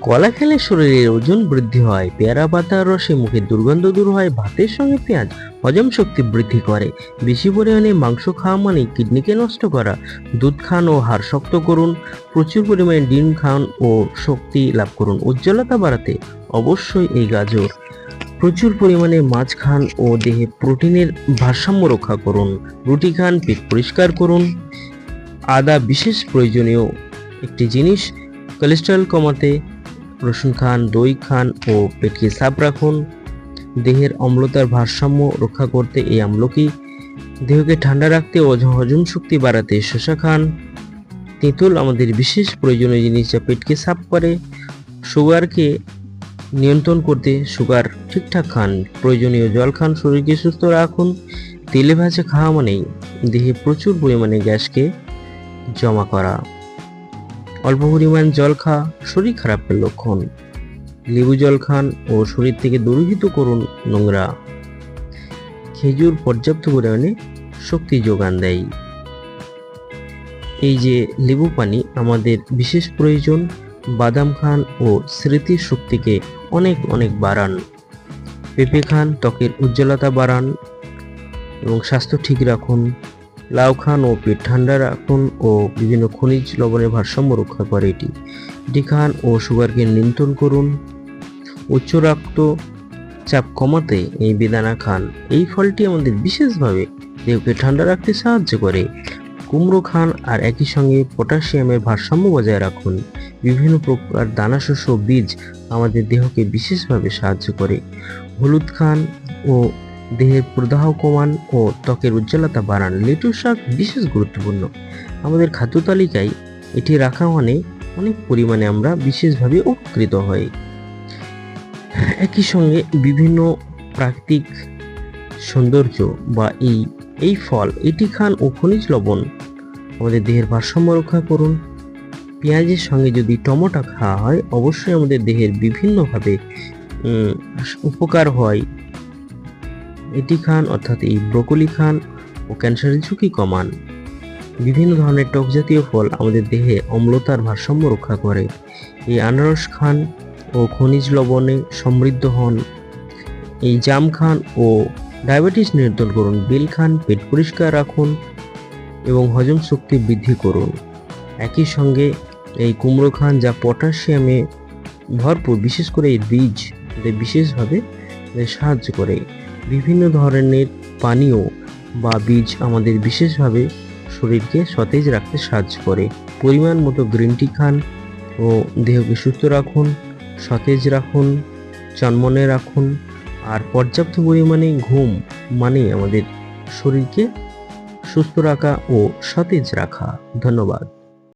কলা খেলে শরীরের ওজন বৃদ্ধি হয়, পেয়ারা পাতার রসে মুখের দুর্গন্ধ দূর হয়, ভাতের সঙ্গে পেঁয়াজ হজম শক্তি বৃদ্ধি করে। বেশি পরিমাণে মাংস খাওয়া মানে কিডনিকে নষ্ট করা। দুধ খান ও হাড় শক্ত করুন, প্রচুর পরিমাণে ডিম খান ও শক্তি লাভ করুন। উজ্জ্বলতা বাড়াতে অবশ্যই এই গাজর। প্রচুর পরিমাণে মাছ খান ও দেহে প্রোটিনের ভারসাম্য রক্ষা করুন। রুটি খান, পেট পরিষ্কার করুন। আদা বিশেষ প্রয়োজনীয় একটি জিনিস কোলেস্টেরল কমাতে রসুন খান, দই খান ও পেটকে সাফ রাখুন। দেহের অম্লতার ভারসাম্য রক্ষা করতে এই আমলকি দেহকে ঠান্ডা রাখতে ও হজম শক্তি বাড়াতে শসা খান। তেঁতুল আমাদের বিশেষ প্রয়োজনীয় জিনিস যা পেটকে সাফ করে, সুগারকে নিয়ন্ত্রণ করতে সুগার ঠিকঠাক খান। প্রয়োজনীয় জল খান, শরীরকে সুস্থ রাখুন। তেলে ভাজা খাওয়া মানেই দেহে প্রচুর পরিমাণে গ্যাসকে জমা করা। অল্প পরিমাণ জল খাওয়া শরীর খারাপের লক্ষণ। লেবু জল খান ও শরীর থেকে দূরীভূত করুন নোংরা। খেজুর পর্যাপ্ত পরিমাণে শক্তি যোগান দেয়। এই যে লেবু পানি আমাদের বিশেষ প্রয়োজন, বাদাম খান ও স্মৃতির শক্তিকে অনেক অনেক বাড়ান। পেঁপে খান ত্বকের উজ্জ্বলতা বাড়ান এবং স্বাস্থ্য ঠিক রাখুন। লাউ খান ও পেট ঠান্ডা রাখুন ও বিভিন্ন খনিজ লবণের ভারসাম্য রক্ষা করে এটি। এটি খান ও সুগারকে নিয়ন্ত্রণ করুন। উচ্চ রক্ত চাপ কমাতে এই বেদানা খান। এই ফলটি আমাদের বিশেষভাবে দেহকে ঠান্ডা রাখতে সাহায্য করে। কুমড়ো খান আর একই সঙ্গে পটাশিয়ামের ভারসাম্য বজায় রাখুন। বিভিন্ন প্রকার দানা শস্য বীজ আমাদের দেহকে বিশেষভাবে সাহায্য করে। হলুদ খান ও দেহের প্রদাহ কমান ও ত্বকের উজ্জ্বলতা বাড়ান। লেটুস শাক বিশেষ গুরুত্বপূর্ণ। আমাদের খাদ্য তালিকায় এটি রাখা মানে অনেক পরিমাণে আমরা বিশেষভাবে উপকৃত হই। একই সঙ্গে বিভিন্ন প্রাকৃতিক সৌন্দর্য বা এই এই ফল, এটি খান ও খনিজ লবণ আমাদের দেহের ভারসাম্য রক্ষা করুন। পেঁয়াজের সঙ্গে যদি টমেটো খাওয়া হয়, অবশ্যই আমাদের দেহের বিভিন্নভাবে উপকার হয়। এটি খান অর্থাৎ এই ব্রোকলি খান ও ক্যান্সারের ঝুঁকি কমান। বিভিন্ন ধরনের টক জাতীয় ফল আমাদের দেহে অম্লতার ভারসাম্য রক্ষা করে। এই আনারস খান ও খনিজ লবণে সমৃদ্ধ হন। এই জাম খান ও ডায়াবেটিস নিয়ন্ত্রণ করুন। বেল খান পেট পরিষ্কার রাখুন এবং হজম শক্তি বৃদ্ধি করুন। একই সঙ্গে এই কুমড়ো খান যা পটাশিয়ামে ভরপুর, বিশেষ করে এই বীজ বিশেষভাবে সাহায্য করে। বিভিন্ন ধরনের পানীয় বা বীজ আমাদের বিশেষভাবে শরীরকে সতেজ রাখতে সাহায্য করে। পরিমাণ মতো গ্রিন টি খান ও দেহকে সুস্থ রাখুন, সতেজ রাখুন, চনমনে রাখুন আর পর্যাপ্ত পরিমাণে ঘুম মানে আমাদের শরীরকে সুস্থ রাখা ও সতেজ রাখা। ধন্যবাদ।